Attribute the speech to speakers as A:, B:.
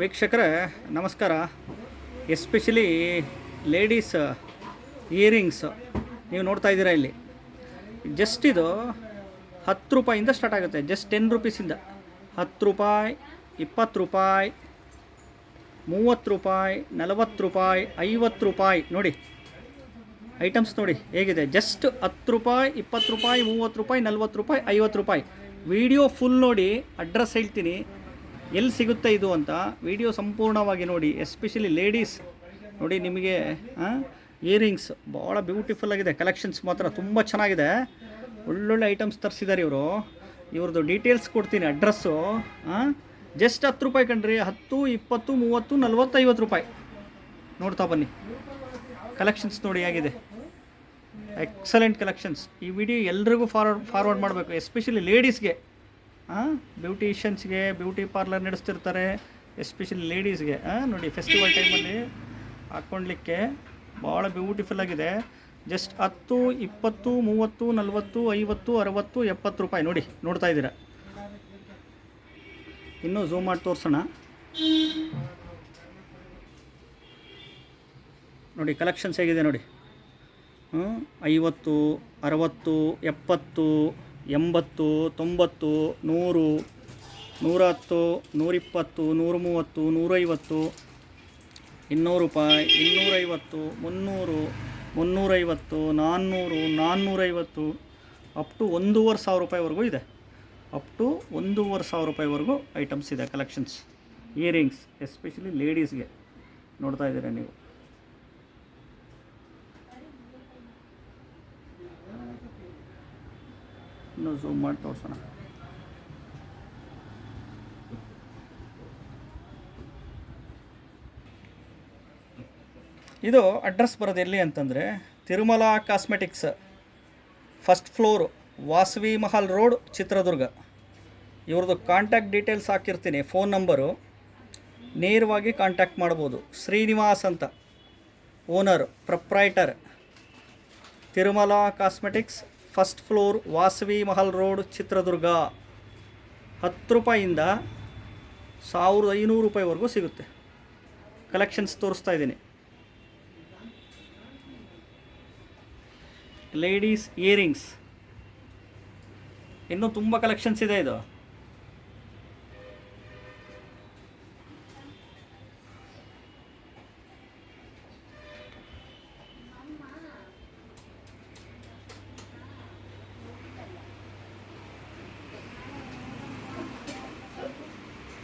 A: ವೀಕ್ಷಕರೇ, ನಮಸ್ಕಾರ. Especially ladies earrings ನೀವು ನೋಡ್ತಾ ಇದ್ದೀರಾ ಇಲ್ಲಿ? ಜಸ್ಟ್ ಇದು ಹತ್ತು ರೂಪಾಯಿಂದ ಸ್ಟಾರ್ಟ್ ಆಗುತ್ತೆ. ಜಸ್ಟ್ ಟೆನ್ ರುಪೀಸಿಂದ. ಹತ್ತು ರೂಪಾಯಿ, ಇಪ್ಪತ್ತು ರೂಪಾಯಿ, ಮೂವತ್ತು ರೂಪಾಯಿ, ನಲವತ್ತು ರೂಪಾಯಿ, ಐವತ್ತು ರೂಪಾಯಿ. ನೋಡಿ, ಐಟಮ್ಸ್ ನೋಡಿ ಹೇಗಿದೆ. ಜಸ್ಟ್ ಹತ್ತು ರೂಪಾಯಿ, ಇಪ್ಪತ್ತು ರೂಪಾಯಿ, ಮೂವತ್ತು ರೂಪಾಯಿ, ನಲ್ವತ್ತು ರೂಪಾಯಿ, ಐವತ್ತು ರೂಪಾಯಿ. ವಿಡಿಯೋ ಫುಲ್ ನೋಡಿ, ಅಡ್ರೆಸ್ ಹೇಳ್ತೀನಿ. ಎಲ್ಲಿ ಸಿಗುತ್ತೆ ಇದು ಅಂತ ವಿಡಿಯೋ ಸಂಪೂರ್ಣವಾಗಿ ನೋಡಿ ಎಸ್ಪೆಷಲಿ ಲೇಡೀಸ್ ನೋಡಿ ನಿಮಗೆ ಇಯರಿಂಗ್ಸ್ ಭಾಳ ಬ್ಯೂಟಿಫುಲ್ ಆಗಿದೆ. ಕಲೆಕ್ಷನ್ಸ್ ಮಾತ್ರ ತುಂಬ ಚೆನ್ನಾಗಿದೆ. ಒಳ್ಳೊಳ್ಳೆ ಐಟಮ್ಸ್ ತರಿಸಿದ್ದಾರೆ ಇವರು. ಇವ್ರದ್ದು ಡೀಟೇಲ್ಸ್ ಕೊಡ್ತೀನಿ ಅಡ್ರೆಸ್ಸು ಜಸ್ಟ್ ಹತ್ತು ರೂಪಾಯಿ ಕಣ್ರಿ, ಹತ್ತು, ಇಪ್ಪತ್ತು, ಮೂವತ್ತು ನಲ್ವತ್ತು ಐವತ್ತು ರೂಪಾಯಿ. ನೋಡ್ತಾ ಬನ್ನಿ. ಕಲೆಕ್ಷನ್ಸ್ ನೋಡಿ ಆಗಿದೆ ಎಕ್ಸಲೆಂಟ್ ಕಲೆಕ್ಷನ್ಸ್ ಈ ವಿಡಿಯೋ ಎಲ್ರಿಗೂ ಫಾರ್ವರ್ಡ್ ಫಾರ್ವರ್ಡ್ ಮಾಡಬೇಕು ಎಸ್ಪೆಷಲಿ ಲೇಡೀಸ್ಗೆ ಬ್ಯೂಟಿಷಿಯನ್ಸ್ಗೆ ಬ್ಯೂಟಿ ಪಾರ್ಲರ್ ನಡೆಸ್ತಿರ್ತಾರೆ ಎಸ್ಪೆಷಲಿ ಲೇಡೀಸ್ಗೆ ನೋಡಿ ಫೆಸ್ಟಿವಲ್ ಟೈಮಲ್ಲಿ ಹಾಕ್ಕೊಳ್ಲಿಕ್ಕೆ ಭಾಳ ಬ್ಯೂಟಿಫುಲ್ ಆಗಿದೆ. ಜಸ್ಟ್ ಹತ್ತು, ಇಪ್ಪತ್ತು, ಮೂವತ್ತು, ನಲವತ್ತು, ಐವತ್ತು, ಅರವತ್ತು, ಎಪ್ಪತ್ತು ರೂಪಾಯಿ. ನೋಡಿ, ನೋಡ್ತಾ ಇದ್ದೀರಾ? ಇನ್ನೂ ಝೂಮ್ ಮಾಡಿ ತೋರಿಸೋಣ. ನೋಡಿ ಕಲೆಕ್ಷನ್ಸ್ ಹೇಗಿದೆ ನೋಡಿ. ಹ್ಞೂ ಐವತ್ತು, ಅರವತ್ತು, ಎಪ್ಪತ್ತು ಎಂಬತ್ತು, ತೊಂಬತ್ತು, ನೂರು ನೂರ ಹತ್ತು ನೂರಿಪ್ಪತ್ತು ನೂರ ಮೂವತ್ತು ನೂರೈವತ್ತು ಇನ್ನೂರು ರೂಪಾಯಿ ಇನ್ನೂರೈವತ್ತು, ಮುನ್ನೂರು, ಮುನ್ನೂರೈವತ್ತು, ನಾನ್ನೂರು, ನಾನ್ನೂರೈವತ್ತು ಅಪ್ ಟು ಒಂದೂವರೆ ಸಾವಿರ ರೂಪಾಯಿವರೆಗೂ ಇದೆ. ಅಪ್ ಟು ಒಂದೂವರೆ ಸಾವಿರ ರೂಪಾಯಿವರೆಗೂ ಐಟಮ್ಸ್ ಇದೆ ಕಲೆಕ್ಷನ್ಸ್ ಇಯರಿಂಗ್ಸ್ ಎಸ್ಪೆಷಲಿ ಲೇಡೀಸ್ಗೆ ನೋಡ್ತಾ ಇದ್ದೀರಾ ನೀವು. ಇನ್ನೂ ಝೂಮ್ ಮಾಡಿ ತೋರಿಸೋಣ. ಇದು ಅಡ್ರೆಸ್ ಬರೋದು ಎಲ್ಲಿ ಅಂತಂದರೆ Tirumala cosmetics first floor Vasavi Mahal road, Chitradurga. ಇವ್ರದ್ದು ಕಾಂಟ್ಯಾಕ್ಟ್ ಡೀಟೇಲ್ಸ್ ಹಾಕಿರ್ತೀನಿ ಫೋನ್ ನಂಬರು ನೇರವಾಗಿ ಕಾಂಟ್ಯಾಕ್ಟ್ ಮಾಡ್ಬೋದು. ಶ್ರೀನಿವಾಸ್ ಅಂತ. Owner proprietor Tirumala cosmetics first floor Vasavi Mahal road, Chitradurga. ಹತ್ತು ರೂಪಾಯಿಂದ ಸಾವಿರದ ಐನೂರು ರೂಪಾಯಿವರೆಗೂ ಸಿಗುತ್ತೆ. ಕಲೆಕ್ಷನ್ಸ್ ತೋರಿಸ್ತಾ ಇದ್ದೀನಿ. Ladies earrings. ಇನ್ನೂ ತುಂಬ ಕಲೆಕ್ಷನ್ಸ್ ಇದೆ ಇದು.